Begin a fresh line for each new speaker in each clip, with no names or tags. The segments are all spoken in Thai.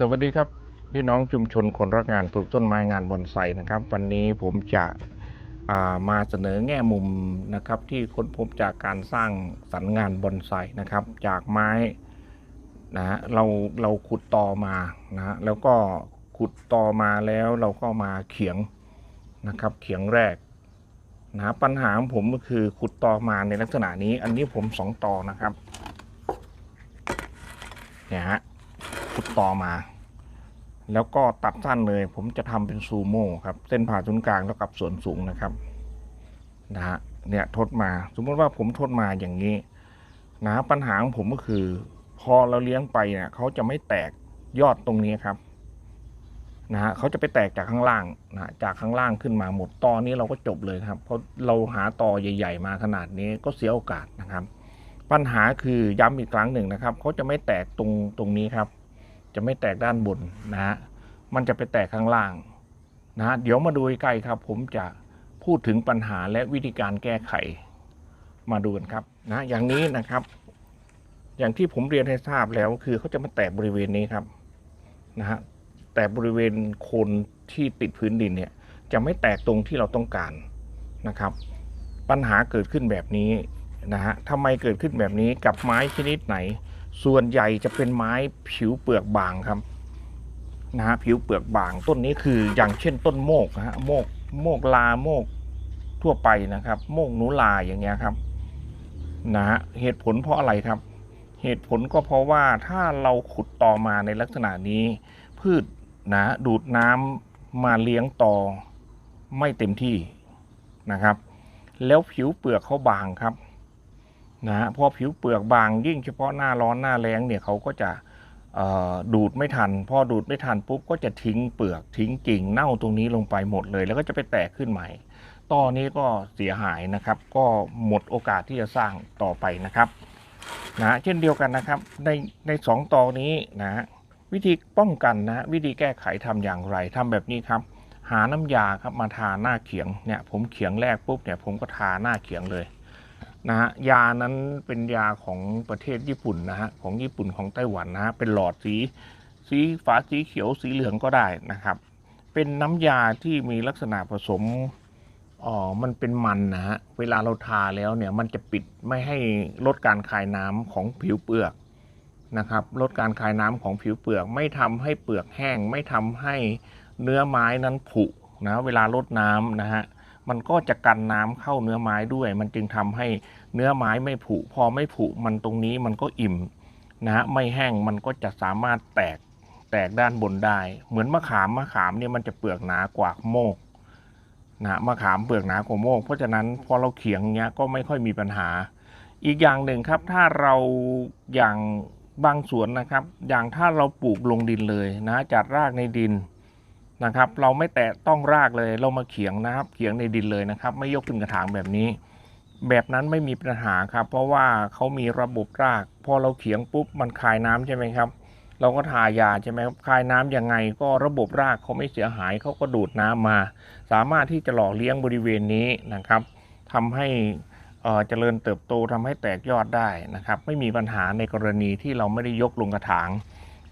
สวัสดีครับพี่น้องชุมชนคนรักงานปลูกต้นไม้งานบอนไซนะครับ วันนี้ผมจะามาเสนอแง่มุมนะครับ ที่ค้นพบจากการสร้างสรรค์งานบอนไซนะครับ จากไม้นะฮะเราเราขุดตอมานะฮะแล้วก็ขุดตอมาแล้วเราก็มาเขียงนะครับ เขียงแรกนะฮะปัญหาของผมก็คือขุดตอมาในลักษณะนี้ อันนี้ผมสองตอนะครับเนี่ยฮะ ขุดต่อมา แล้วก็ตัดสั้นเลย ผมจะทำเป็นซูโม่ครับ เส้นผ่าศูนย์กลางเท่ากับส่วนสูงนะครับนะฮะเนี่ยทดมาสมมติว่าผมทดมาอย่างนี้นะปัญหาของผมก็คือ พอเราเลี้ยงไปเนี่ยเขาจะไม่แตกยอดตรงนี้ครับนะฮะเขาจะไปแตกจากข้างล่างนะจากข้างล่างขึ้นมาหมดตอนนี้เราก็จบเลยครับ เพราะเราหาตอใหญ่ ๆ มาขนาดนี้ก็เสียโอกาสนะครับ ปัญหาคือย้ำอีกครั้งหนึ่งนะครับเขาจะไม่แตกตรงตรงนี้ครับ จะไม่แตกด้านบนนะฮะมันจะไปแตกข้างล่างนะฮะเดี๋ยวมาดูใกล้ครับ ผมจะพูดถึงปัญหาและวิธีการแก้ไขมาดูกันครับนะอย่างนี้นะครับ อย่างที่ผมเรียนให้ทราบแล้วคือเขาจะมาแตกบริเวณนี้ครับนะฮะแต่บริเวณโคนที่ติดพื้นดินเนี่ย จะไม่แตกตรงที่เราต้องการนะครับ ปัญหาเกิดขึ้นแบบนี้นะฮะทำไมเกิดขึ้นแบบนี้กับไม้ชนิดไหน ส่วนใหญ่จะเป็นไม้ผิวเปลือกบางครับนะฮะผิวเปลือกบางต้นนี้คืออย่างเช่นต้นโมกนะฮะโมกโมกลาโมกทั่วไปนะครับ โมกหนูลาอย่างเงี้ยครับนะฮะเหตุผลเพราะอะไรครับ เหตุผลก็เพราะว่าถ้าเราขุดต่อมาในลักษณะนี้ พืชนะดูดน้ำมาเลี้ยงต่อไม่เต็มที่นะครับ แล้วผิวเปลือกเขาบางครับ นะฮะพอผิวเปลือกบางยิ่งเฉพาะหน้าร้อนหน้าแล้งเนี่ยเขาก็จะดูดไม่ทัน พอดูดไม่ทันปุ๊บก็จะทิ้งเปลือกทิ้งกิ่งเน่าตรงนี้ลงไปหมดเลย แล้วก็จะไปแตกขึ้นใหม่ตอนี้ก็เสียหายนะครับ ก็หมดโอกาสที่จะสร้างต่อไปนะครับนะเช่นเดียวกันนะครับ ในในสองตอนี้นะฮะวิธีป้องกันนะวิธีแก้ไขทำอย่างไรทำแบบนี้ครับ หาน้ำยาครับมาทาหน้าเขียงเนี่ยผมเขียงแรกปุ๊บเนี่ยผมก็ทาหน้าเขียงเลย นะฮะยานั้นเป็นยาของประเทศญี่ปุ่นนะฮะของญี่ปุ่นของไต้หวันนะฮะเป็นหลอดสีสีฟ้าสีเขียวสีเหลืองก็ได้นะครับ เป็นน้ำยาที่มีลักษณะผสมอ๋อมันเป็นมันนะฮะเวลาเราทาแล้วเนี่ยมันจะปิดไม่ให้ลดการคายน้ำของผิวเปลือกนะครับลดการคายน้ำของผิวเปลือก ไม่ทำให้เปลือกแห้ง ไม่ทำให้เนื้อไม้นั้นผุนะเวลาลดน้ำนะฮะ มันก็จะกันน้ำเข้าเนื้อไม้ด้วย มันจึงทำให้เนื้อไม้ไม่ผุ พอไม่ผุมันตรงนี้มันก็อิ่มนะฮะไม่แห้งมันก็จะสามารถแตกแตกด้านบนได้ เหมือนมะขามมะขามเนี่ยมันจะเปลือกหนากว่าโมกนะฮะมะขามเปลือกหนากว่าโมก เพราะฉะนั้นพอเราเขียงเนี้ยก็ไม่ค่อยมีปัญหา อีกอย่างหนึ่งครับ ถ้าเราอย่างบางสวนนะครับ อย่างถ้าเราปลูกลงดินเลยนะจัดรากในดิน นะครับ เราไม่แตะต้องรากเลยเรามาเขียงนะครับเขียงในดินเลยนะครับ ไม่ยกขึ้นกระถางแบบนี้ แบบนั้นไม่มีปัญหาครับ เพราะว่าเขามีระบบราก พอเราเขียงปุ๊บมันคายน้ำใช่ไหมครับ เราก็ทายาใช่ไหมครับคายน้ำยังไง ก็ระบบรากเขาไม่เสียหายเขาก็ดูดน้ำมา สามารถที่จะหล่อเลี้ยงบริเวณนี้นะครับทำให้เจริญเติบโตทำให้แตกยอดได้นะครับ ไม่มีปัญหาในกรณีที่เราไม่ได้ยกลงกระถาง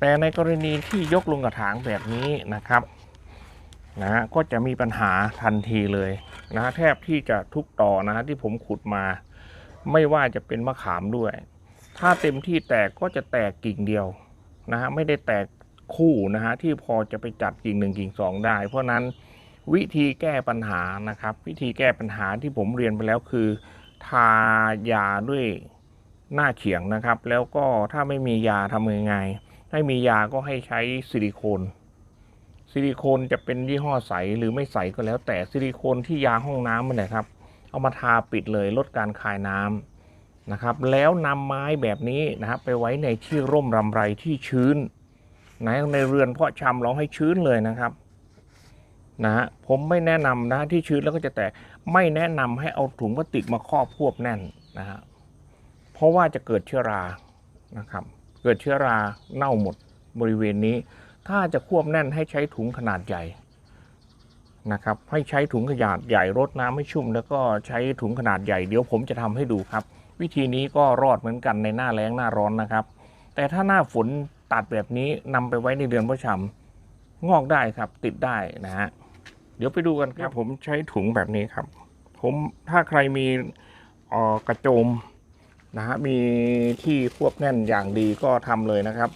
แต่ในกรณีที่ยกลงกระถางแบบนี้นะครับ นะฮะก็จะมีปัญหาทันทีเลยนะฮะแทบที่จะทุกต่อนะฮะที่ผมขุดมา ไม่ว่าจะเป็นมะขามด้วย ถ้าเต็มที่แตกก็จะแตกกิ่งเดียวนะฮะไม่ได้แตกคู่นะฮะที่พอจะไปจัดกิ่งหนึ่งกิ่งสองได้ เพราะฉะนั้นวิธีแก้ปัญหานะครับ วิธีแก้ปัญหาที่ผมเรียนไปแล้วคือ ทายาด้วยหน้าเขียงนะครับ แล้วก็ถ้าไม่มียาทำยังไงให้มียาก็ให้ใช้ซิลิโคน ซิลิโคนจะเป็นยี่ห้อใสหรือไม่ใสก็แล้ว แต่ซิลิโคนที่ยาห้องน้ำมันแหละครับ เอามาทาปิดเลยลดการคายน้ำนะครับ แล้วนำไม้แบบนี้นะครับไปไว้ในที่ร่มรำไรที่ชื้นในในเรือนเพาะชำเราให้ชื้นเลยนะครับนะฮะผมไม่แนะนำนะที่ชื้นแล้วก็จะแตกไม่แนะนำให้เอาถุงพลาสติกมาครอบควบแน่นนะฮะเพราะว่าจะเกิดเชื้อรานะครับ เกิดเชื้อราเน่าหมดบริเวณนี้ ถ้าจะควบแน่นให้ใช้ถุงขนาดใหญ่นะครับให้ใช้ถุงขนาดใหญ่รดน้ำให้ชุ่ม แล้วก็ใช้ถุงขนาดใหญ่เดี๋ยวผมจะทำให้ดูครับ วิธีนี้ก็รอดเหมือนกันในหน้าแล้งหน้าร้อนนะครับ แต่ถ้าหน้าฝนตัดแบบนี้นำไปไว้ในเดือนพระชำงอกได้ครับติดได้นะฮะเดี๋ยวไปดูกันครับผมใช้ถุงแบบนี้ครับผมถ้าใครมีเอ่อกระโจมนะฮะมีที่ควบแน่นอย่างดีก็ทำเลยนะครับ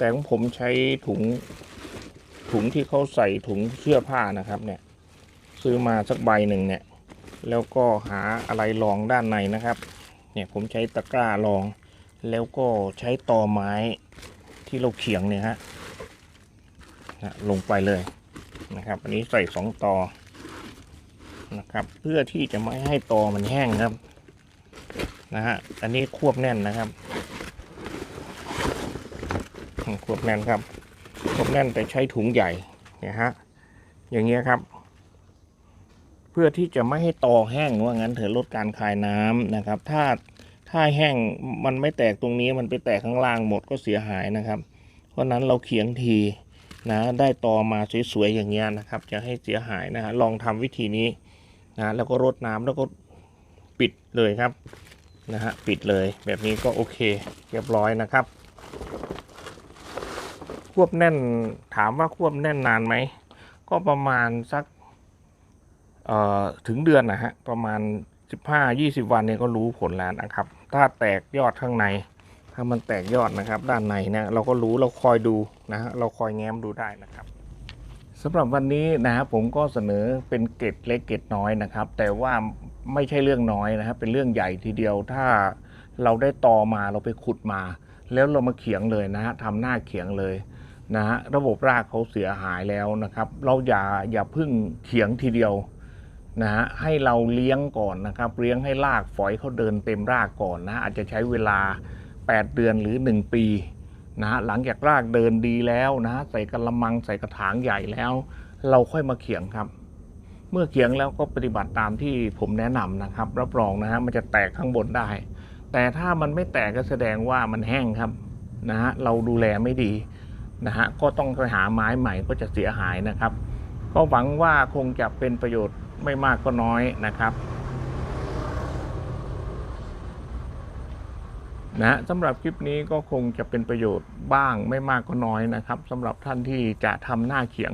แต่ของผมใช้ถุงถุงที่เขาใส่ถุงเสื้อผ้านะครับเนี่ย ซื้อมาสักใบหนึ่งเนี่ย แล้วก็หาอะไรรองด้านในนะครับ เนี่ยผมใช้ตะกร้ารอง แล้วก็ใช้ตอไม้ที่เราเขียงเนี่ยฮะนะลงไปเลยนะครับ อันนี้ใส่สองตอนะครับ เพื่อที่จะไม่ให้ตอมันแห้งครับนะฮะอันนี้ควบแน่นนะครับ ควบแน่นครับควบแน่นแต่ใช้ถุงใหญ่เนี่ยฮะอย่างเงี้ยครับ เพื่อที่จะไม่ให้ตอแห้งว่างั้นเถอะลดการคายน้ำนะครับ ถ้าถ้าแห้งมันไม่แตกตรงนี้มันไปแตกข้างล่างหมดก็เสียหายนะครับ เพราะฉะนั้นเราเขียงทีนะได้ตอมาสวยๆอย่างเงี้ยนะครับจะให้เสียหายนะฮะลองทำวิธีนี้นะแล้วก็รดน้ำแล้วก็ปิดเลยครับนะฮะปิดเลยแบบนี้ก็โอเคเรียบร้อยนะครับ วบแน่น ถามว่าควบแน่นนานไหม ก็ประมาณสักเอ่อถึงเดือนนะฮะ ประมาณ 15-20 วันเนี่ยก็รู้ผลแล้วนะครับ ถ้าแตกยอดข้างใน ถ้ามันแตกยอดนะครับ ด้านในเนี่ยเราก็รู้เราคอยดูนะฮะเราคอยแง้มดูได้นะครับสำหรับวันนี้นะครับผมก็เสนอเป็นเกร็ดเล็กเกร็ดน้อยนะครับ แต่ว่าไม่ใช่เรื่องน้อยนะครับเป็นเรื่องใหญ่ทีเดียวถ้าเราได้ตอมาเราไปขุดมา แล้วเรามาเขียงเลยนะฮะทำหน้าเขียงเลย นะฮะระบบรากเขาเสียหายแล้วนะครับ เราอย่าอย่าพึ่งเขียงทีเดียวนะฮะให้เราเลี้ยงก่อนนะครับ เลี้ยงให้รากฝอยเขาเดินเต็มรากก่อนนะอาจจะใช้เวลา 8 เดือนหรือ 1 ปีนะฮะหลังจากรากเดินดีแล้วนะฮะใส่กระมังใส่กระถางใหญ่แล้ว เราค่อยมาเขียงครับ เมื่อเขียงแล้วก็ปฏิบัติตามที่ผมแนะนำนะครับ รับรองนะฮะมันจะแตกข้างบนได้ แต่ถ้ามันไม่แตกก็แสดงว่ามันแห้งครับนะฮะเราดูแลไม่ดี นะฮะก็ต้องไปหาไม้ใหม่ก็จะเสียหายนะครับ ก็หวังว่าคงจะเป็นประโยชน์ไม่มากก็น้อยนะครับนะสำหรับคลิปนี้ก็คงจะเป็นประโยชน์บ้างไม่มากก็น้อยนะครับสำหรับท่านที่จะทำหน้าเขียง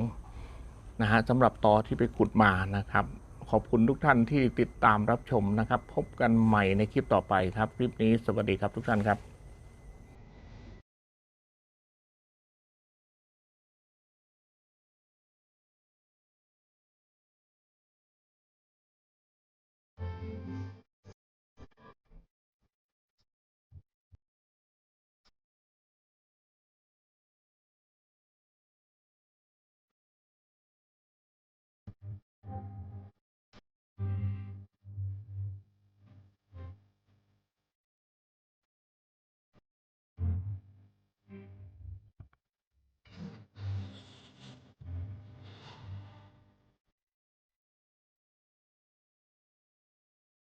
นะฮะสำหรับตอที่ไปขุดมานะครับ ขอบคุณทุกท่านที่ติดตามรับชมนะครับ พบกันใหม่ในคลิปต่อไปครับ คลิปนี้สวัสดีครับทุกท่านครับ